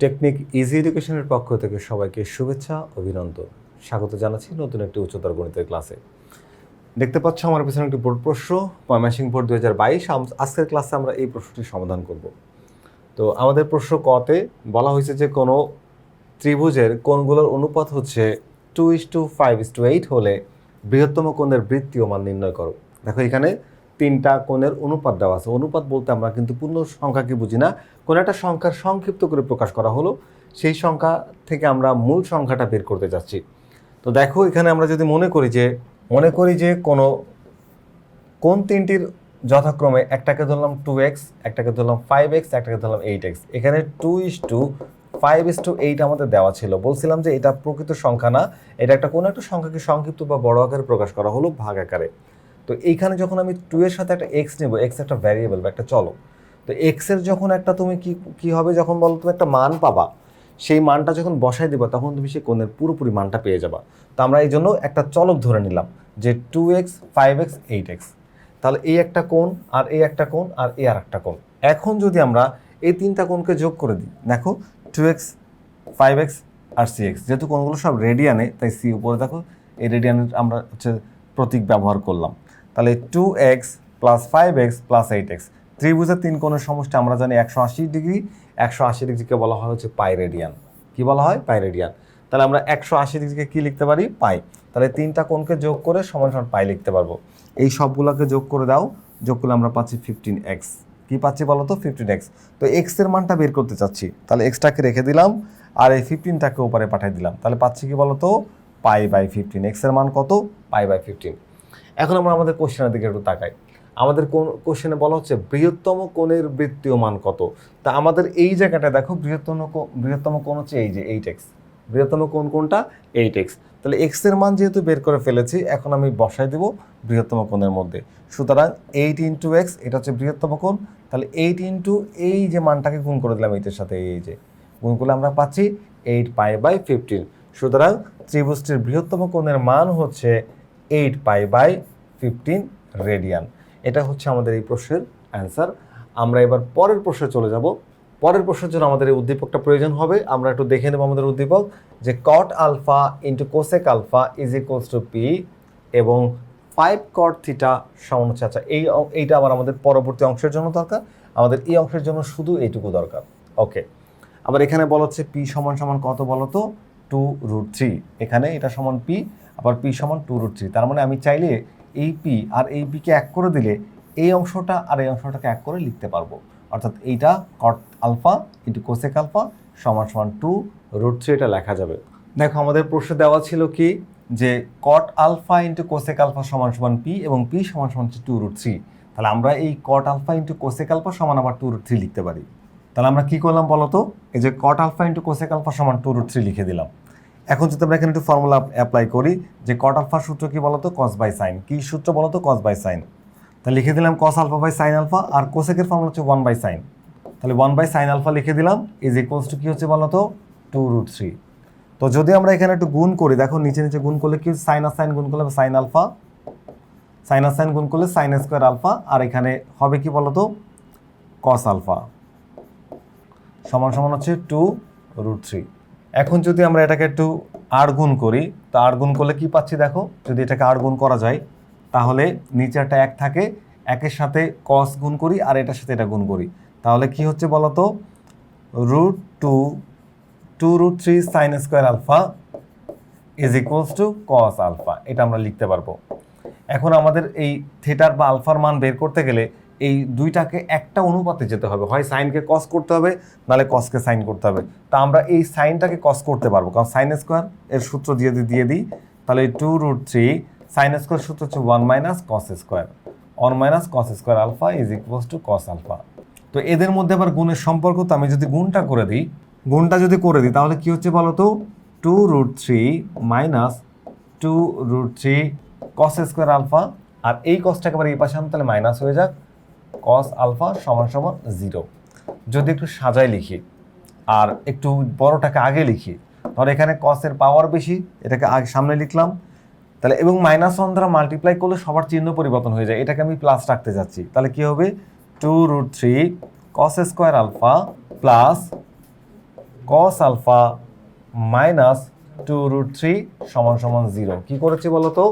Technique easy এডুকেশনের পক্ষ থেকে সবাইকে শুভেচ্ছা, অভিনন্দন। স্বাগত জানাচ্ছি নতুন একটি উচ্চতর গণিতের ক্লাসে। দেখতে পাচ্ছ আমার পিছনে একটি বোর্ড প্রশ্ন, ময়মনসিং বোর্ড দু হাজার বাইশ। আজকের ক্লাসে আমরা এই প্রশ্নটি সমাধান করব। তো আমাদের প্রশ্ন কতে বলা হয়েছে যে কোনো ত্রিভুজের কোণগুলোর অনুপাত হচ্ছে two is to five is to eight হলে বৃহত্তম কোণের বৃত্তীয় মান নির্ণয় করো। দেখো এখানে তিনটা কোণের অনুপাত দেওয়া আছে। অনুপাত বলতে আমরা কিন্তু পূর্ণ সংখ্যাকে বুঝি না। কোনো একটা সংখ্যার সংক্ষিপ্ত করে প্রকাশ করা হলো, সেই সংখ্যা থেকে আমরা মূল সংখ্যাটা বের করতে যাচ্ছি। তো দেখো, এখানে আমরা যদি মনে করি যে, মনে করি যে কোনো কোন তিনটির যথাক্রমে একটাকে ধরলাম টু এক্স একটাকে ধরলাম ফাইভ এক্স একটাকে ধরলাম এইট এক্স এখানে two is to five is to eight আমাদের দেওয়া ছিল। বলছিলাম যে এটা প্রকৃত সংখ্যা না, এটা একটা কোনো একটা সংখ্যাকে সংক্ষিপ্ত বা বড় আকারে প্রকাশ করা হলো ভাগ আকারে। তো এইখানে যখন আমি টু এর সাথে একটা এক্স নেব এক্স একটা ভ্যারিয়েবল বা একটা চলক, তো এক্সের যখন একটা তুমি কি কি হবে যখন বলো তুমি একটা মান পাবা, সেই মানটা যখন বসাই দিবা তখন তুমি সেই কোণের পুরোপুরি মানটা পেয়ে যাবা। তো আমরা এই জন্য একটা চলক ধরে নিলাম যে two x five x eight x তাহলে এই একটা কোণ আর এই একটা কোণ আর এই আর একটা কোণ। এখন যদি আমরা এই তিনটা কোণকে যোগ করে দিই, দেখো টু এক্স ফাইভ এক্স আর সি এক্স যেহেতু কোণগুলো সব রেডিয়ানে তাই সি উপরে দেখো, এই রেডিয়ানের আমরা হচ্ছে প্রতীক ব্যবহার করলাম। তাহলে two x plus five x plus eight x ত্রিভুজের তিন কোণের সমষ্টি আমরা জানি একশো আশি ডিগ্রি, একশো আশি ডিগ্রিকে বলা হয় হচ্ছে পাই রেডিয়ান। কি বলা হয়? Pi radian. তাহলে আমরা একশো আশি ডিগ্রিকে কী লিখতে পারি? পাই। তাহলে তিনটা কোণকে যোগ করে সমান সমান পাই লিখতে পারব। এই সবগুলোকে যোগ করে দাও। যোগ করলে আমরা পাচ্ছি ফিফটিন এক্স কী পাচ্ছি বলো তো? ফিফটিন এক্স তো এক্সের মানটা বের করতে চাচ্ছি। তাহলে এক্সটাকে রেখে দিলাম। আর এই ফিফটিনটাকে উপরে পাঠিয়ে দিলাম। তাহলে পাচ্ছি কি বলো তো? পাই বাই ফিফটিন এক্সের মান কত? পাই বাই ফিফটিন এখন আমরা আমাদের কোশ্চেনের দিকে একটু তাকাই। আমাদের কোন কোশ্চেনে বলা হচ্ছে, বৃহত্তম কোণের বৃত্তীয় মান কত? তা আমাদের এই জায়গাটা দেখো, বৃহত্তম বৃহত্তম কোণ হচ্ছে এই যে এইট এক্স। বৃহত্তম কোণ কোনটা এইট এক্স। তাহলে এক্সের মান যেহেতু বের করে ফেলেছি, এখন আমি বসাই দেব বৃহত্তম কোণের মধ্যে। সুতরাং এইট ইন্টু এক্স, এটা হচ্ছে বৃহত্তম কোণ। তাহলে এইট ইন্টু এই যে মানটাকে গুণ করে দিলাম এইটের সাথে, এই যে। গুণ করলে আমরা পাচ্ছি এইট পাই বাই ফিফটিন। সুতরাং ত্রিভুজটির বৃহত্তম কোণের মান হচ্ছে eight pi by fifteen radian. এটা হচ্ছে আমাদের এই প্রশ্নের অ্যান্সার। আমরা এবার পরের প্রশ্নে চলে যাব। পরের প্রশ্নের জন্য আমাদের এই উদ্দীপকটা প্রয়োজন হবে। আমরা একটু দেখে নেব আমাদের উদ্দীপক যে cot alpha into cosec alpha is equals to p এবং ফাইভ কট থিটা সমান হচ্ছে আচ্ছা এই এইটা আবার আমাদের পরবর্তী অংশের জন্য দরকার। আমাদের এই অংশের জন্য শুধু এইটুকু দরকার। ওকে আবার এখানে বলা হচ্ছে পি সমান সমান কত বলো তো টু রুট থ্রি এখানে এটা সমান পি আবার পি সমান টু রুট থ্রি তার মানে আমি চাইলে এই পি আর এই পিকে এক করে দিলে এই অংশটা আর এই অংশটাকে এক করে লিখতে পারব। অর্থাৎ এইটা cot alpha into cosec alpha সমান সমান টু রুট থ্রি এটা লেখা যাবে। দেখো, আমাদের প্রশ্নে দেওয়া ছিল কি? যে cot alpha into cosec alpha সমান সমান পি এবং পি সমান সমান হচ্ছে টু রুট থ্রি তাহলে আমরা এই cot alpha into cosec alpha সমান আবার টু রুট থ্রি লিখতে পারি। তাহলে আমরা কী করলাম বলো তো এই যে cot alpha into cosec alpha সমান টু রুট থ্রি লিখে দিলাম। এখন যদি আমরা এখানে একটু ফর্মুলা অ্যাপ্লাই করি, যে কট আলফার সূত্র কি বলতো? কস বাই সাইন কি সূত্র বলতো? কস বাই সাইন তাহলে লিখে দিলাম cos alpha by sine alpha আর কোসেকের ফর্মুলা হচ্ছে ওয়ান বাই সাইন তাহলে ওয়ান বাই সাইন আলফা লিখে দিলাম ইজ ইকুয়ালস টু কি হচ্ছে বলতো? টু রুট থ্রি তো যদি আমরা এখানে একটু গুণ করি, দেখো নিচে নিচে গুণ করলে কি সাইন আর সাইন গুণ করলে সাইন আলফা সাইন আর সাইন গুণ করলে সাইন স্কোয়ার আলফা আর এখানে হবে কি বলতো? কস আলফা সমান সমান হচ্ছে টু রুট থ্রি এখন যদি আমরা এটাকে একটু আর গুণ করি, তো আর গুণ করলে কি পাচ্ছি দেখো? যদি এটাকে আর গুণ করা যায়, তাহলে নিচে একটা এক থাকে, একের সাথে কস গুণ করি আর এটার সাথে এটা গুণ করি। তাহলে কি হচ্ছে বলতো? Root two two root three sine square alpha is equals to cos alpha এটা আমরা লিখতে পারব। এখন আমাদের এই থিটার বা আলফার মান বের করতে গেলে এই দুইটাকে একটা অনুপাতে যেতে হবে। হয় সাইনকে কস করতে হবে, নাহলে কসকে সাইন করতে হবে। তা আমরা এই সাইনটাকে কস করতে পারব। কারণ সাইন স্কোয়ার এর সূত্র দিয়ে দিয়ে দিই। তাহলে two root three sine square সূত্র হচ্ছে one minus cos square one minus cos square alpha is equals to cos alpha তো এদের মধ্যে আবার গুণের সম্পর্ক তো আমি যদি গুণটা করে দিই, গুণটা যদি করে দিই, তাহলে কী হচ্ছে বলো তো two root three minus two root three cos square alpha আর এই কসটাকে আবার এই পাশে আনতে তাহলে মাইনাস হয়ে যাক। কস আলফা সমান সমান জিরো যদি একটু সাজায় লিখি, আর একটু বড়টাকে আগে লিখি, ধর এখানে কসের পাওয়ার বেশি, এটাকে আগে সামনে লিখলাম, তাহলে এবং মাইনাস ওয়ান দ্বারা মাল্টিপ্লাই করলে সবার চিহ্ন পরিবর্তন হয়ে যায়, এটাকে আমি প্লাস রাখতে যাচ্ছি, তাহলে কি হবে? Two root three cos square alpha plus cos alpha minus two root three সমান সমান জিরো কী করেছি বলো তো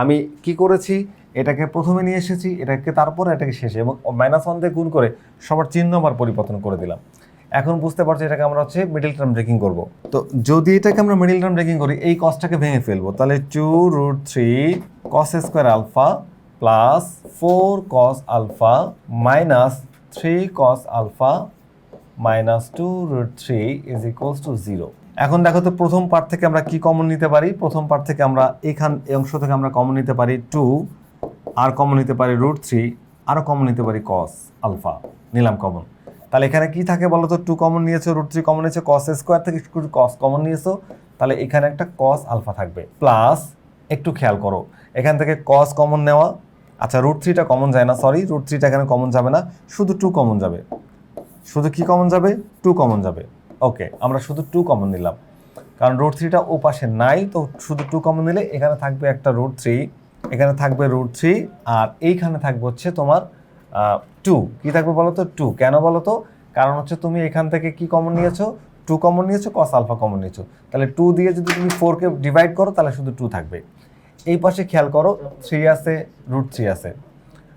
আমি কি করেছি? এটাকে প্রথমে নিয়ে এসেছি, এটাকে তারপরে এটাকে শেষে, এবং মাইনাস ওয়ান দিয়ে গুণ করে সবার চিহ্ন আবার পরিবর্তন করে দিলাম। এখন বুঝতে পারছি এটাকে আমরা হচ্ছে মিডিল টার্ম ব্রেকিং করব। তো যদি এটাকে আমরা মিডিল টার্ম ব্রেকিং করি, এই কসটাকে ভেঙে ফেলব, তাহলে two root three cos square alpha plus four cos alpha minus three cos alpha minus two root three is equals to zero এখন দেখো তো প্রথম পার্ট থেকে আমরা কি কমন নিতে পারি? প্রথম পার্ট থেকে আমরা এখান, এই অংশ থেকে আমরা কমন নিতে পারি টু আর কমন নিতে পারি রুট থ্রি আরও কমন নিতে পারি কস আলফা নিলাম কমন তাহলে এখানে কি থাকে বলো তো? টু কমন নিয়েছো রুট থ্রি কমন নিয়েছো কস স্কোয়ার থেকে কস কমন নিয়েছো, তাহলে এখানে একটা কস আলফা থাকবে। প্লাস একটু খেয়াল করো, এখান থেকে কস কমন নেওয়া আচ্ছা রুট থ্রিটা কমন যায় না সরি রুট থ্রিটা এখানে কমন যাবে না, শুধু টু কমন যাবে। শুধু কি কমন যাবে? টু কমন যাবে। ওকে আমরা শুধু টু কমন নিলাম। কারণ রুট থ্রিটা ও পাশে নাই, তো শুধু টু কমন নিলে এখানে থাকবে একটা রুট থ্রি এখানে থাকবে রুট থ্রি আর এইখানে থাকবে হচ্ছে তোমার টু কি থাকবে বলো তো টু কেন বলো তো কারণ হচ্ছে তুমি এখান থেকে কি কমন নিয়েছো? টু কমন নিয়েছো কস আলফা কমন নিয়েছো। তাহলে টু দিয়ে যদি তুমি ফোরকে ডিভাইড করো, তাহলে শুধু টু থাকবে। এই পাশে খেয়াল করো থ্রি আছে রুট থ্রি আছে।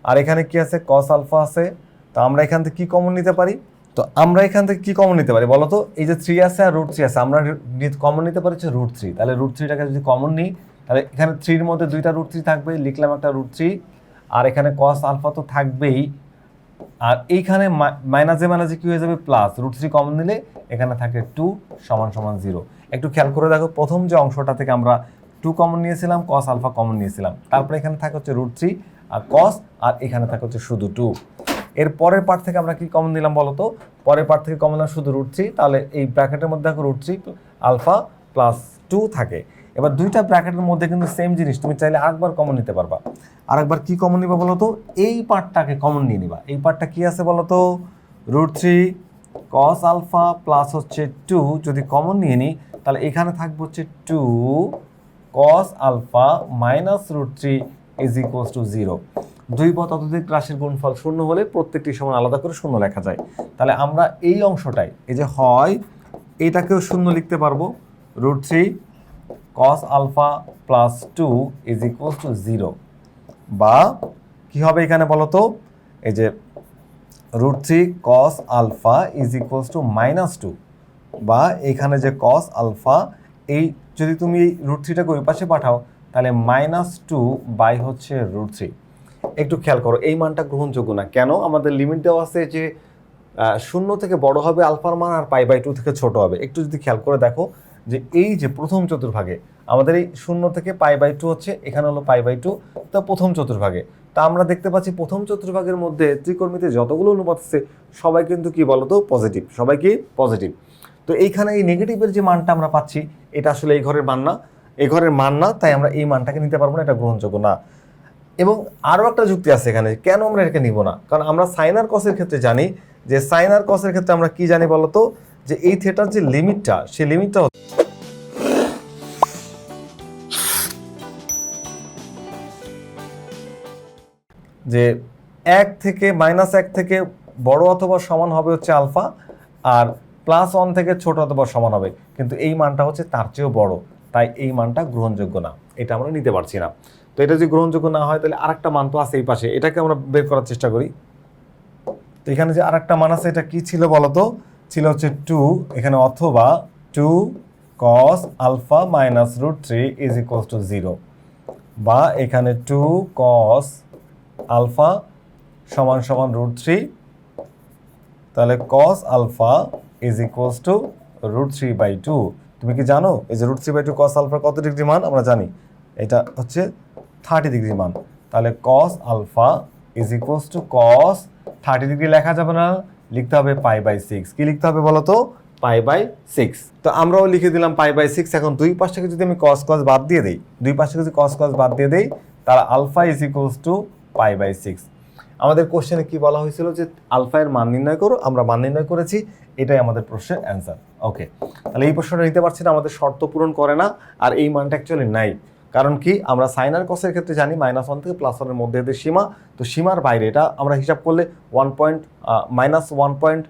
আর এখানে কি আছে? কস আলফা আছে। তো আমরা এখান থেকে কি কমন নিতে পারি? তো আমরা এখান থেকে কি কমন নিতে পারি? বলো তো এই যে থ্রি আছে আর রুট থ্রি আছে, আমরা কমন নিতে পারি হচ্ছে রুট থ্রি তাহলে রুট থ্রিটাকে যদি কমন নিই, তাহলে এখানে থ্রির মধ্যে দুইটা রুট থ্রি থাকবে, লিখলাম একটা রুট থ্রি আর এখানে কস আলফা তো থাকবেই। আর এইখানে মাইনাসে মাইনাসে কি হয়ে যাবে? প্লাস রুট থ্রি কমন নিলে এখানে থাকে টু সমান সমান জিরো একটু খেয়াল করে দেখো, প্রথম যে অংশটা থেকে আমরা টু কমন নিয়েছিলাম কস আলফা কমন নিয়েছিলাম। তারপরে এখানে থাকে হচ্ছে রুট থ্রি আর কস আর এখানে থাকে হচ্ছে শুধু টু এর পরের পার্ট থেকে আমরা কি কমন নিলাম বলো তো পরের পার্ট থেকে কমন শুধু রুট থ্রি তাহলে এই ব্র্যাকেটের মধ্যে এখন root three alpha plus two থাকে। এবার দুইটা ব্র্যাকেটের মধ্যে কিন্তু সেম জিনিস, তুমি চাইলে আরেকবার কমন নিতে পারবা। আরেকবার কি কমন নিবা বলো তো এই পার্টটাকে কমন নিয়ে নিবা। এই পার্টটা কি আছে বলো তো root three cos alpha plus হচ্ছে টু যদি কমন নিয়ে নিই তাহলে এখানে থাকবে হচ্ছে two cos alpha minus root three is equals to zero দুই বা ততোধিক রাশির গুণফল শূন্য হলে প্রত্যেকটি সমান আলাদা করে শূন্য লেখা যায়। তাহলে আমরা এই অংশটাই, এই যে হয়, এটাকেও শূন্য লিখতে পারব। Root three cos alpha plus two is equals to zero বা কি হবে এখানে বলো তো এই যে root three cos alpha is equals to minus two বা এখানে যে কস আলফা এই যদি তুমি এই রুট থ্রিটাকে ওই পাশে পাঠাও তাহলে মাইনাস টু বাই হচ্ছে রুট থ্রি একটু খেয়াল করো, এই মানটা গ্রহণযোগ্য না। কেন? আমাদের লিমিট দেওয়া আছে যে শূন্য থেকে বড় হবে আলফার মান আর পাই বাই টু থেকে ছোট হবে। একটু যদি খেয়াল করে দেখো যে এই যে প্রথম চতুর্ভাগে আমাদের এই শূন্য থেকে পাই বাই টু হচ্ছে, এখানে হলো পাই বাই টু তা প্রথম চতুর্ভাগে। তা আমরা দেখতে পাচ্ছি প্রথম চতুর্ভাগের মধ্যে ত্রিকর্মীতে যতগুলো অনুপাত আছে, সবাই কিন্তু কি বলতো? পজিটিভ সবাই কি? পজিটিভ তো এইখানে এই নেগেটিভের যে মানটা আমরা পাচ্ছি, এটা আসলে এই ঘরের মান না। এই ঘরের মান না, তাই আমরা এই মানটাকে নিতে পারব না, এটা গ্রহণযোগ্য না। এবং আরও একটা যুক্তি আছে এখানে, কেন আমরা এটাকে নিব না? কারণ আমরা সাইনার কসের ক্ষেত্রে জানি যে সাইনার কসের ক্ষেত্রে আমরা কি জানি বলতো? যে এই থিয়েটার যে লিমিটটা, সেই লিমিটটা যে এক থেকে মাইনাস এক থেকে বড় অথবা সমান হবে হচ্ছে আলফা, আর প্লাস ওয়ান থেকে ছোট অথবা সমান হবে। কিন্তু এই মানটা হচ্ছে তার চেয়েও বড়। তাই এই মানটা গ্রহণযোগ্য না। এটা আমরা নিতে পারছি না। তো এটা যদি গ্রহণযোগ্য না হয়, তাহলে আরেকটা মান তো আছে এই পাশে। এটাকে আমরা বের করার চেষ্টা করি। তো এখানে যে আরেকটা মান আছে, এটা কি ছিল বলতো? ছিল হচ্ছে টু এখানে অথবা two cos alpha minus root three is equals to zero বা এখানে টু কস আলফা সমান সমান রুট থ্রি তাহলে cos alpha is equals to root three by two তুমি কি জানো এই যে root three by two cos আলফার কত ডিগ্রি মান? আমরা জানি। এটা হচ্ছে থার্টি ডিগ্রি মান। তাহলে cos alpha is equals to cos thirty degree লেখা যাবে না। লিখতে হবে পাই বাই সিক্স কি লিখতে হবে বলো তো পাই বাই সিক্স তো আমরাও লিখে দিলাম পাই বাই সিক্স এখন দুই পাশ থেকে যদি আমি কস কস বাদ দিয়ে দিই, দুই পাশ থেকে যদি কস কস বাদ দিয়ে দিই, তাহলে alpha is equals to pi by six আমাদের কোশ্চেনে কি বলা হয়েছিল যে আলফা এর মান নির্ণয় করো? আমরা মান নির্ণয় করেছি। এটাই আমাদের প্রশ্নের অ্যান্সার ওকে তাহলে এই প্রশ্নটা নিতে পারছি না, আমাদের শর্ত পূরণ করে না, আর এই মানটা অ্যাকচুয়ালি নাই। কারণ কি, আমরা সাইনার কসের ক্ষেত্রে জানি মাইনাস ওয়ান থেকে প্লাস ওয়ানের মধ্যে এদের সীমা, তো সীমার বাইরে এটা আমরা হিসাব করলে one point minus one point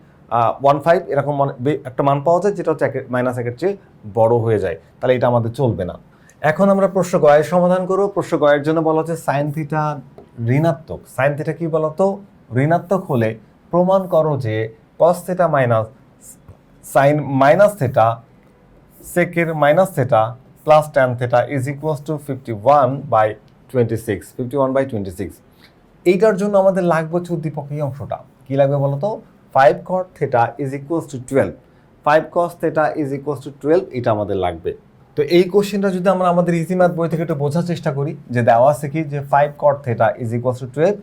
one five এরকম মানে একটা মান পাওয়া যায় যেটা হচ্ছে মাইনাস একের চেয়ে বড় হয়ে যায়। তাহলে এটা আমাদের চলবে না। এখন আমরা প্রশ্ন গয়ের সমাধান করব। প্রশ্ন গয়ের জন্য বলা হচ্ছে সাইন থিটা ঋণাত্মক। সাইন থিটা কি বলতো? ঋণাত্মক হলে প্রমাণ করো যে cos theta minus sine minus theta সেকের minus theta plus tan theta is equals to fifty one by twenty six fifty one by twenty six এইটার জন্য আমাদের লাগবে হচ্ছে উদ্দীপক এই অংশটা। কী লাগবে বলো তো five cot theta is equals to twelve five cos theta is equals to twelve এটা আমাদের লাগবে। তো এই কোশ্চেনটা যদি আমরা আমাদের ইজি ম্যাথ বই থেকে একটু বোঝার চেষ্টা করি, যে দেওয়া আছে কি যে five cot theta is equals to twelve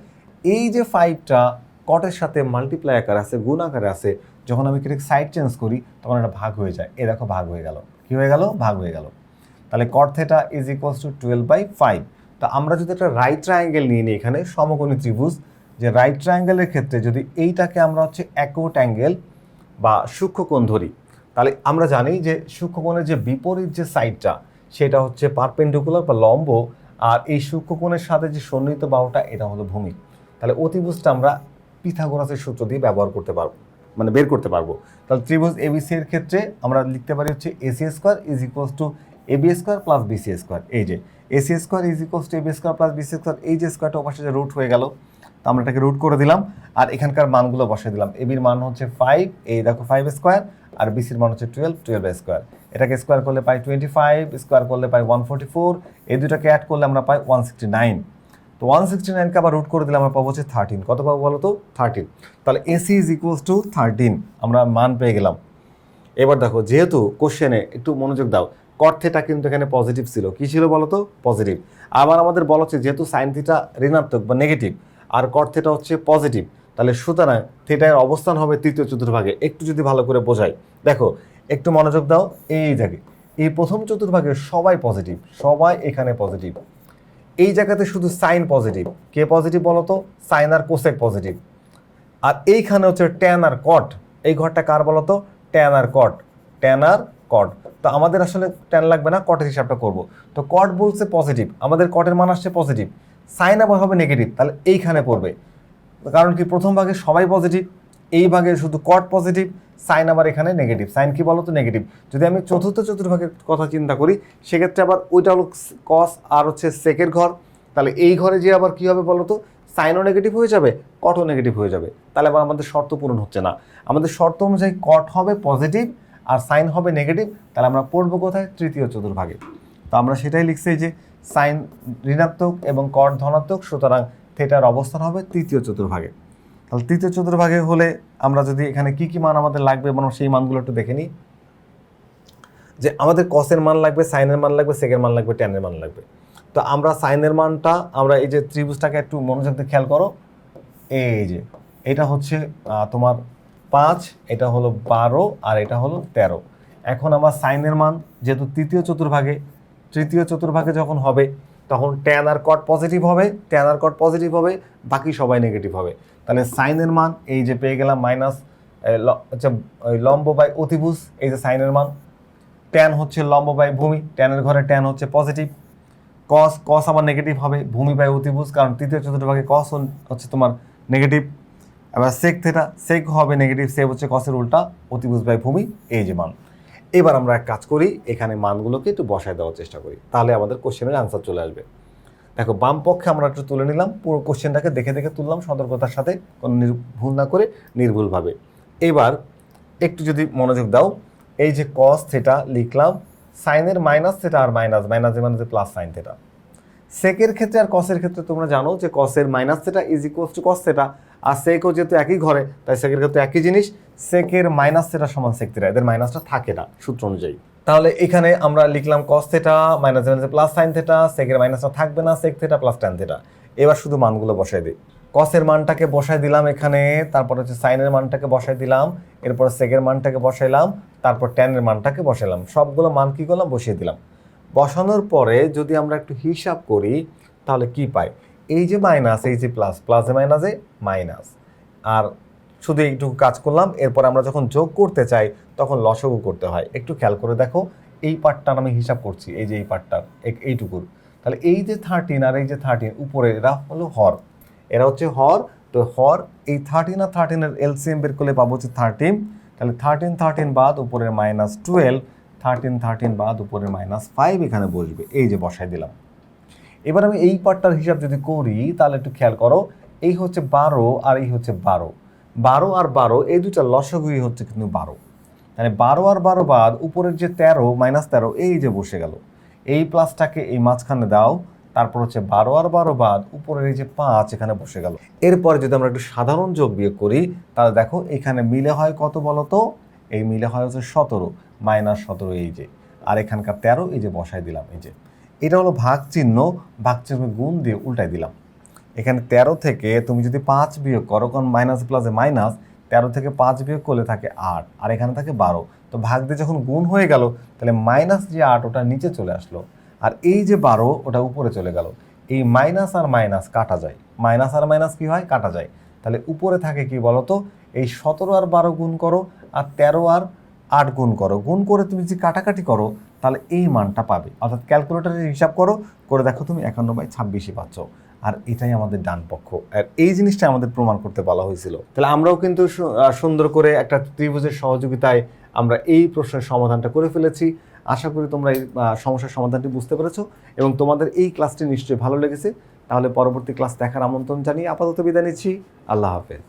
এই যে ফাইভটা কটের সাথে মাল্টিপ্লাই আকারে আছে, গুণ আকারে আছে যখন আমি ক্রিক সাইড চেঞ্জ করি, তখন এটা ভাগ হয়ে যায়। এ দেখো ভাগ হয়ে গেল। কি হয়ে গেল? ভাগ হয়ে গেল। তাহলে cot theta is equals to twelve by five তো আমরা যদি একটা রাইট ট্রায়াঙ্গেল নিয়ে নিই এখানে, সমকোণী ত্রিভুজ, যে রাইট ট্রায়াঙ্গেলের ক্ষেত্রে যদি এইটাকে আমরা হচ্ছে অ্যাকোট অ্যাঙ্গেল বা সূক্ষ্মকোণ ধরি, তাহলে আমরা জানি যে সূক্ষ্মকোণের যে বিপরীত যে সাইডটা সেটা হচ্ছে পারপেন্ডিকুলার বা লম্ব, আর এই সূক্ষ্মকোণের সাথে যে সন্নিহিত বাহুটা, এটা হলো ভূমি। তাহলে অতিভুজটা আমরা পিথাগোরাসের সূত্র দিয়ে ব্যবহার করতে পারব। মানে বের করতে পারব। তাহলে ত্রিভুজ এবিসি এর ক্ষেত্রে আমরা লিখতে পারি হচ্ছে AC square is equals to AB square plus BC square এই যে AC square is equals to AB square plus BC square এই যে স্কোয়ারটা অবশ্যই যে রুট হয়ে গেল, তো আমরা এটাকে রুট করে দিলাম। আর এখানকার মানগুলো বসিয়ে দিলাম। এবির মান হচ্ছে ফাইভ এই দেখো ফাইভ স্কোয়ার আর বিসির মান হচ্ছে টুয়েলভ টুয়েলভ স্কোয়ার এটাকে স্কোয়ার করলে পাই টোয়েন্টি ফাইভ স্কোয়ার করলে পাই ওয়ান ফোর্টি ফোর এই দুটাকে অ্যাড করলে আমরা পাই ওয়ান সিক্সটি নাইন তো ওয়ান সিক্সটি নাইনকে আবার রুট করে দিলে আমরা পাবো হচ্ছে থার্টিন কত পাবো বলো তো? থার্টিন তাহলে AC is equals to thirteen আমরা মান পেয়ে গেলাম। এবার দেখো, যেহেতু কোশ্চেনে একটু মনোযোগ দাও কর্থেটা কিন্তু এখানে পজিটিভ ছিল। কী ছিল বলো তো? পজিটিভ আবার আমাদের বলা হচ্ছে যেহেতু সাইন থিটা ঋণাত্মক বা নেগেটিভ আর কর্থেটা হচ্ছে পজিটিভ তাহলে সুতরাং থিটার অবস্থান হবে তৃতীয় চতুর্ভাগে। একটু যদি ভালো করে বোঝাই। দেখো, একটু মনোযোগ দাও। এই জায়গায় এই প্রথম চতুর্ভাগে সবাই পজিটিভ সবাই এখানে পজিটিভ এই জায়গাতে শুধু সাইন পজিটিভ। কে পজিটিভ বলো তো সাইন আর কোসেক পজিটিভ। আর এইখানে হচ্ছে ট্যান আর কট। এই ঘরটা কার বলো তো ট্যান আর কট। ট্যান আর কট। তো আমাদের আসলে ট্যান লাগবে না, কটের হিসাবটা করব। তো কট বলছে পজিটিভ, আমাদের কটের মান আসছে পজিটিভ। সাইন আবার হবে নেগেটিভ, তাহলে এইখানে পড়বে কারণ কি প্রথম ভাগে সবাই পজিটিভ এই ভাগে শুধু কট পজিটিভ সাইন আবার এখানে নেগেটিভ সাইন কি বলো তো নেগেটিভ যদি আমি চতুর্থ চতুর্ভাগের কথা চিন্তা করি, সেক্ষেত্রে আবার ওইটা হলো কস আর হচ্ছে সেকের ঘর। তাহলে এই ঘরে যে আবার কী হবে বলো তো সাইনও নেগেটিভ হয়ে যাবে কটও নেগেটিভ হয়ে যাবে। তাহলে আবার আমাদের শর্ত পূরণ হচ্ছে না। আমাদের শর্ত অনুযায়ী কট হবে পজিটিভ আর সাইন হবে নেগেটিভ তাহলে আমরা পড়ব কোথায়? তৃতীয় চতুর্ভাগে। তো আমরা সেটাই লিখছি যে সাইন ঋণাত্মক এবং কট ধনাত্মক, সুতরাং থেটার অবস্থান হবে তৃতীয় চতুর্ভাগে। তাহলে তৃতীয় চতুর্ভাগে হলে আমরা যদি এখানে কি কি মান আমাদের লাগবে এবং সেই মানগুলো একটু দেখে নিই। যে আমাদের কসের মান লাগবে সাইনের মান লাগবে সেকের মান লাগবে ট্যানের মান লাগবে। তো আমরা সাইনের মানটা, আমরা এই যে ত্রিভুজটাকে একটু মনোযোগ খেয়াল করো। এই যে, এটা হচ্ছে তোমার পাঁচ, এটা হলো বারো আর এটা হলো তেরো। এখন আমার সাইনের মান, যেহেতু তৃতীয় চতুর্ভাগে তৃতীয় চতুর্ভাগে যখন হবে তখন ট্যান আর কট পজিটিভ হবে ট্যান আর কট পজিটিভ হবে, বাকি সবাই নেগেটিভ হবে। তাহলে সাইনের মান, এই যে পেয়ে গেলাম মাইনাস আচ্ছা লম্ব বাই অতিভুজ, এই যে সাইনের মান। ট্যান হচ্ছে লম্ব বাই ভূমি ট্যানের ঘরে ট্যান হচ্ছে পজিটিভ কস কস আবার নেগেটিভ হবে, ভূমি বাই অতিভুজ, কারণ তৃতীয় চতুর্ভাগে কস হচ্ছে তোমার নেগেটিভ এবার সেক থেটা সেক হবে নেগেটিভ সেক হচ্ছে কসের উল্টা, অতিভুজ বাই ভূমি, এই যে মান। এবার আমরা এক কাজ করি, এখানে মানগুলোকে একটু বসায় দেওয়ার চেষ্টা করি। তাহলে আমাদের কোশ্চেনের আনসার চলে আসবে। দেখো, বাম পক্ষে আমরা একটু তুলে নিলাম, পুরো কোশ্চেনটাকে দেখে দেখে তুললাম, সতর্কতার সাথে কোনো ভুল না করে নির্ভুলভাবে। এবার একটু যদি মনোযোগ দাও, এই যে কস থেটা লিখলাম সাইনের মাইনাস থেটা আর মাইনাস মাইনাস মানে প্লাস সাইন থেটা সেকের ক্ষেত্রে আর কসের ক্ষেত্রে তোমরা জানো যে কসের minus theta is equals to cos theta আর সেকও যেহেতু একই ঘরে, তাই সেকের ক্ষেত্রে একই জিনিস, সেকের মাইনাস থেটা সমান সেক থেটা এদের মাইনাসটা থাকে না, সূত্র অনুযায়ী। তাহলে এখানে আমরা লিখলাম cos theta minus minus plus sine theta সেকের মাইনাসটা থাকবে না sec theta plus tan theta এবার শুধু মানগুলো বসাই দিই। কসের মানটাকে বসাই দিলাম এখানে, তারপর হচ্ছে সাইনের মানটাকে বসাই দিলাম, এরপর সেকের মানটাকে বসাইলাম, তারপর ট্যানের মানটাকে বসাইলাম। সবগুলো মান কি করলাম? বসিয়ে দিলাম। বসানোর পরে যদি আমরা একটু হিসাব করি, তাহলে কি পাই? এই যে মাইনাস এই যে প্লাস প্লাসে মাইনাসে মাইনাস আর শুধু একটু কাজ করলাম, এরপর আমরা যখন যোগ করতে চাই, তখন লসগু করতে হয়। একটু খেয়াল করে দেখো, এই পার্টটার আমি হিসাব করছি, এই যে এই পার্টটার এই- এইটুকুর। তাহলে এই যে থার্টিন আর এই যে থার্টিন উপরে এরা হলো হর। এরা হচ্ছে হর, তো হর, এই থার্টিন আর থার্টিনের এলসিএম বের করলে পাবো হচ্ছে থার্টিন তাহলে থার্টিন থার্টিন বাদ, উপরের মাইনাস টুয়েলভ থার্টিন থার্টিন বাদ, উপরের মাইনাস ফাইভ এখানে বসবে। এই যে বসাই দিলাম। এবার আমি এই পার্টটার হিসাব যদি করি, তাহলে একটু খেয়াল করো, এই হচ্ছে বারো আর এই হচ্ছে বারো। বারো আর বারো, এই দুটা লসগুই হচ্ছে কিন্তু বারো। তাহলে বারো আর বারো বাদ উপরের যে তেরো মাইনাস তেরো, এই যে বসে গেল। এই প্লাসটাকে এই মাঝখানে দাও, তারপর হচ্ছে বারো আর বারো বাদ উপরের এই যে পাঁচ, এখানে বসে গেল। এরপরে যদি আমরা একটু সাধারণ যোগ বিয়োগ করি, তাহলে দেখো, এখানে মিলে হয় কত বলো তো? এই মিলে হয় হচ্ছে সতেরো মাইনাস সতেরো এই যে। আর এখানকার তেরো, এই যে বসাই দিলাম, এই যে। এটা হলো ভাগ চিহ্ন ভাগ চিহ্ন গুণ দিয়ে উল্টাই দিলাম। এখানে তেরো থেকে তুমি যদি পাঁচ বিয়োগ করো, কারণ মাইনাস প্লাসে মাইনাস তেরো থেকে পাঁচ বিয়োগ করলে থাকে আট, আর এখানে থাকে বারো। তো ভাগ দিয়ে যখন গুণ হয়ে গেল, তাহলে মাইনাস যে আট, ওটা নিচে চলে আসলো। আর এই যে বারো, ওটা উপরে চলে গেল। এই মাইনাস আর মাইনাস কাটা যায়। মাইনাস আর মাইনাস কি হয়? কাটা যায়। তাহলে উপরে থাকে কি বলতো? এই সতেরো আর বারো গুণ করো, আর তেরো আর আট গুণ করো। গুণ করে তুমি যদি কাটাকাটি করো, তাহলে এই মানটা পাবে। অর্থাৎ ক্যালকুলেটারের হিসাব করো, করে দেখো তুমি একান্ন বাই ছাব্বিশই পাচ্ছ। আর এটাই আমাদের ডান পক্ষ। আর এই জিনিসটা আমাদের প্রমাণ করতে বলা হয়েছিল। তাহলে আমরাও কিন্তু সুন্দর করে একটা ত্রিভুজের সহযোগিতায় আমরা এই প্রশ্নের সমাধানটা করে ফেলেছি। আশা করি তোমরা এই সমস্যার সমাধানটি বুঝতে পেরেছ এবং তোমাদের এই ক্লাসটি নিশ্চয়ই ভালো লেগেছে। তাহলে পরবর্তী ক্লাস দেখার আমন্ত্রণ জানিয়ে আপাতত বিদায় নিচ্ছি। আল্লাহ হাফেজ।